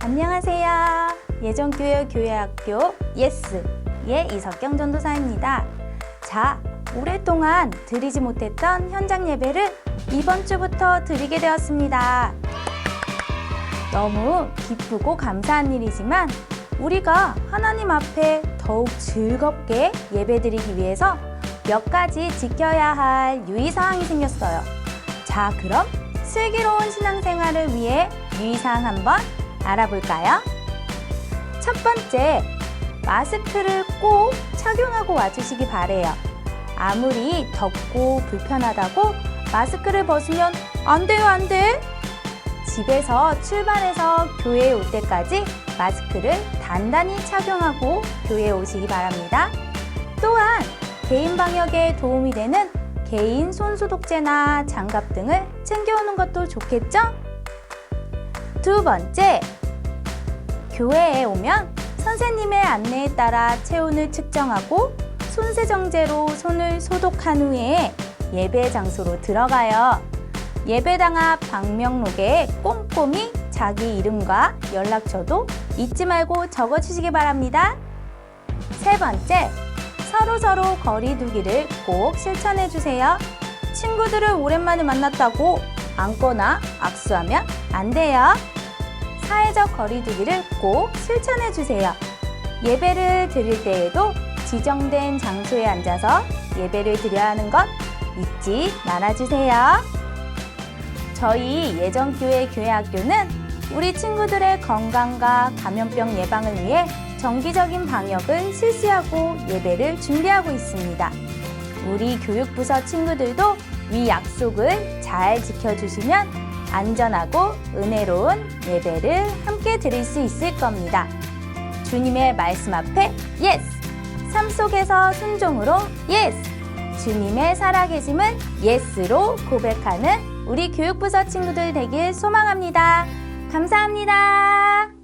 안녕하세요. 예전교회 교회학교 예스의 이석경 전도사입니다. 자, 오랫동안 드리지 못했던 현장 예배를 이번 주부터 드리게 되었습니다. 너무 기쁘고 감사한 일이지만 우리가 하나님 앞에 더욱 즐겁게 예배드리기 위해서 몇 가지 지켜야 할 유의사항이 생겼어요. 자, 그럼 슬기로운 신앙생활을 위해 유의사항 한번 알아볼까요? 첫 번째, 마스크를 꼭 착용하고 와주시기 바래요. 아무리 덥고 불편하다고 마스크를 벗으면 안 돼요, 안 돼. 집에서 출발해서 교회에 올 때까지 마스크를 단단히 착용하고 교회에 오시기 바랍니다. 또한 개인 방역에 도움이 되는 개인 손소독제나 장갑 등을 챙겨오는 것도 좋겠죠? 두 번째, 교회에 오면 선생님의 안내에 따라 체온을 측정하고 손세정제로 손을 소독한 후에 예배 장소로 들어가요. 예배당 앞 방명록에 꼼꼼히 자기 이름과 연락처도 잊지 말고 적어주시기 바랍니다. 세 번째, 서로서로 거리 두기를 꼭 실천해 주세요. 친구들을 오랜만에 만났다고 앉거나 악수하면 안 돼요. 사회적 거리 두기를 꼭 실천해 주세요. 예배를 드릴 때에도 지정된 장소에 앉아서 예배를 드려야 하는 것 잊지 말아 주세요. 저희 예전교회 교회학교는 우리 친구들의 건강과 감염병 예방을 위해 정기적인 방역을 실시하고 예배를 준비하고 있습니다. 우리 교육부서 친구들도 위 약속을 잘 지켜주시면 안전하고 은혜로운 예배를 함께 드릴 수 있을 겁니다. 주님의 말씀 앞에 예스! 삶 속에서 순종으로 예스! 주님의 살아계심을 예스로 고백하는 우리 교육부서 친구들 되길 소망합니다. 감사합니다.